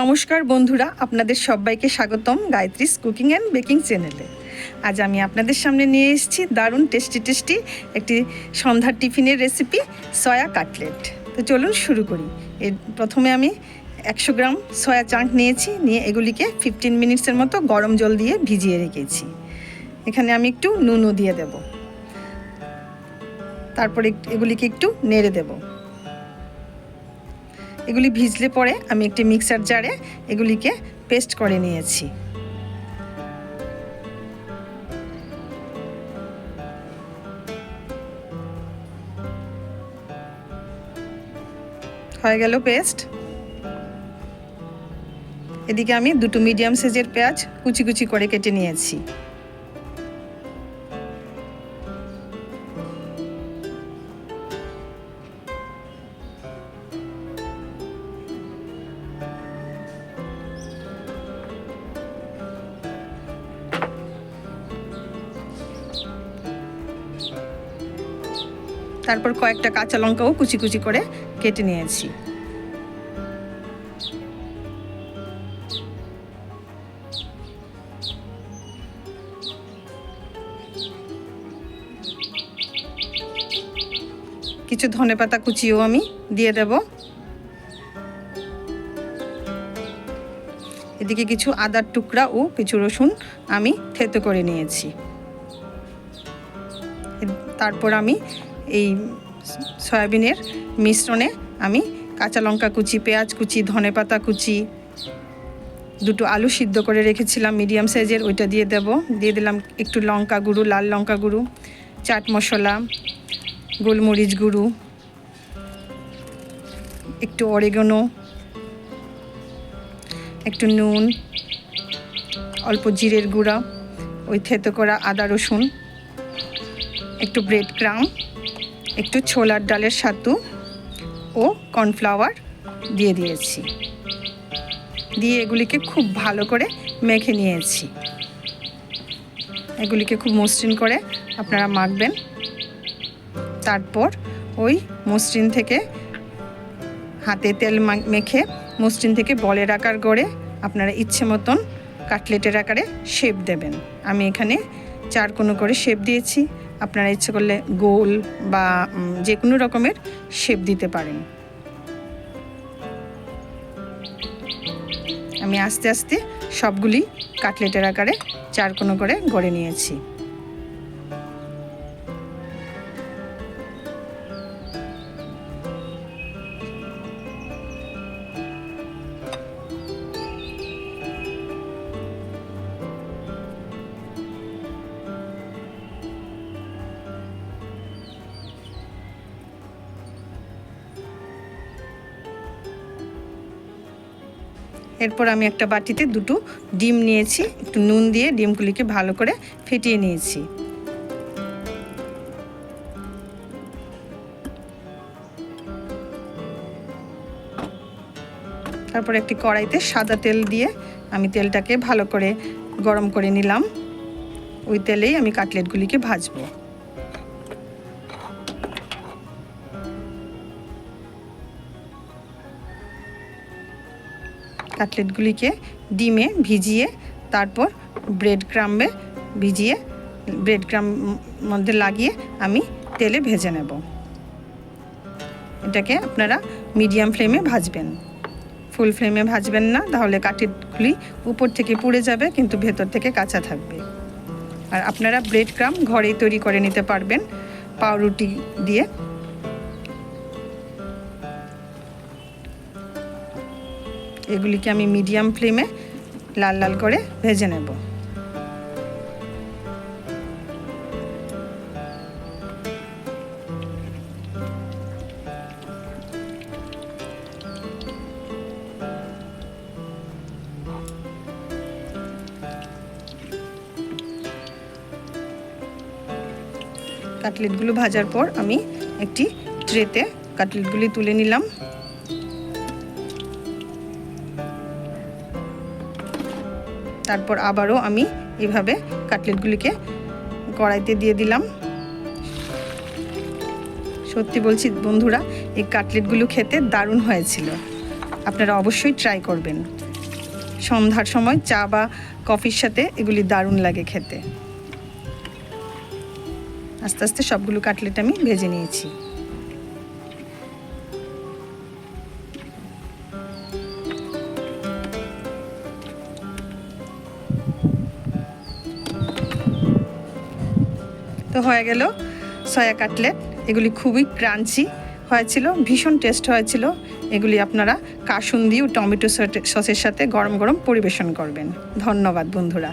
নমস্কার বন্ধুরা, আপনাদের সবাইকে স্বাগতম গায়ত্রীস কুকিং অ্যান্ড বেকিং চ্যানেলে। আজ আমি আপনাদের সামনে নিয়ে এসেছি দারুণ টেস্টি টেস্টি একটি সন্ধ্যার টিফিনের রেসিপি, সয়া কাটলেট। তো চলুন শুরু করি। এর প্রথমে আমি একশো গ্রাম সয়া চাঙ্ক নিয়েছি, নিয়ে এগুলিকে ফিফটিন মিনিটসের মতো গরম জল দিয়ে ভিজিয়ে রেখেছি। এখানে আমি একটু নুনও দিয়ে দেব। তারপরে এগুলিকে একটু নেড়ে দেবো। এগুলি ভিজলে পরে আমি একটি মিক্সার জারে এগুলিকে পেস্ট করে নিয়েছি। হয়ে গেল পেস্ট। এদিকে আমি দুটো মিডিয়াম সাইজের পেঁয়াজ কুচি কুচি করে কেটে নিয়েছি। তারপর কয়েকটা কাঁচা লঙ্কাও কুচি কুচি করে কেটে নিয়েছি। কিছু ধনেপাতা কুচিও আমি দিয়ে দেব। এদিকে কিছু আদার টুকরা ও কিছু রসুন আমি থেতো করে নিয়েছি। তারপর আমি এই সয়াবিনের মিশ্রণে আমি কাঁচা লঙ্কা কুচি, পেঁয়াজ কুচি ধনেপাতা কুচি, দুটো আলু সিদ্ধ করে রেখেছিলাম মিডিয়াম সাইজের, ওইটা দিয়ে দেব। দিয়ে দিলাম একটু লঙ্কা গুঁড়ো, লাল লঙ্কা গুঁড়ো, চাট মশলা, গোলমরিচ গুঁড়ো, একটু অরেগনো, একটু নুন, অল্প জিরের গুঁড়া, ওই থেতো করা আদা রসুন, একটু ব্রেড ক্রাম একটু ছোলার ডালের সাতু ও কর্নফ্লাওয়ার দিয়ে দিয়েছি। দিয়ে এগুলিকে খুব ভালো করে মেখে নিয়েছি। এগুলিকে খুব মসৃণ করে আপনারা মাখবেন। তারপর ওই মসৃণ থেকে হাতে তেল মেখে মসৃণ থেকে বলের আকার গড়ে আপনারা ইচ্ছে মতন কাটলেটের আকারে শেপ দেবেন। আমি এখানে চার কোনো করে শেপ দিয়েছি। আপনারা ইচ্ছে করলে গোল বা যে কোনো রকমের শেপ দিতে পারেন। আমি আস্তে আস্তে সবগুলি কাটলেটের আকারে চার কোনো করে গড়ে নিয়েছি। এরপর আমি একটা বাটিতে দুটো ডিম নিয়েছি, একটু নুন দিয়ে ডিমগুলিকে ভালো করে ফেটিয়ে নিয়েছি। তারপর একটি কড়াইতে সাদা তেল দিয়ে আমি তেলটাকে ভালো করে গরম করে নিলাম। ওই তেলেই আমি কাটলেটগুলিকে ভাজবো। কাটলেটগুলিকে ডিমে ভিজিয়ে, তারপর ব্রেড ক্রাম্বে ভিজিয়ে ব্রেড ক্রাম মধ্যে লাগিয়ে আমি তেলে ভেজে নেব। এটাকে আপনারা মিডিয়াম ফ্লেমে ভাজবেন। ফুল ফ্লেমে ভাজবেন না, তাহলে কাঠেরগুলি উপর থেকে পুড়ে যাবে, কিন্তু ভেতর থেকে কাঁচা থাকবে। আর আপনারা ব্রেড ক্রাম ঘরেই তৈরি করে নিতে পারবেন, পাউরুটি দিয়ে। এগুলিকে আমি মিডিয়াম ফ্লেমে লাল লাল করে ভেজে নেব। কাটলেটগুলো ভাজার পর আমি একটি ট্রেতে কাটলেটগুলি তুলে নিলাম। তারপর আবারও আমি এভাবে কাটলেটগুলিকে কড়াইতে দিয়ে দিলাম। সত্যি বলছি বন্ধুরা, এই কাটলেটগুলো খেতে দারুণ হয়েছিল। আপনারা অবশ্যই ট্রাই করবেন। সন্ধ্যার সময় চা বা কফির সাথে এগুলি দারুণ লাগে খেতে। আস্তে আস্তে সবগুলো কাটলেট আমি ভেজে নিয়েছি। তো হয়ে গেল সয়া কাটলেট। এগুলি খুবই ক্রাঞ্চি হয়েছিল, ভীষণ টেস্ট হয়েছিল। এগুলি আপনারা কাসুন্দি ও টমেটো সসের সাথে গরম গরম পরিবেশন করবেন। ধন্যবাদ বন্ধুরা।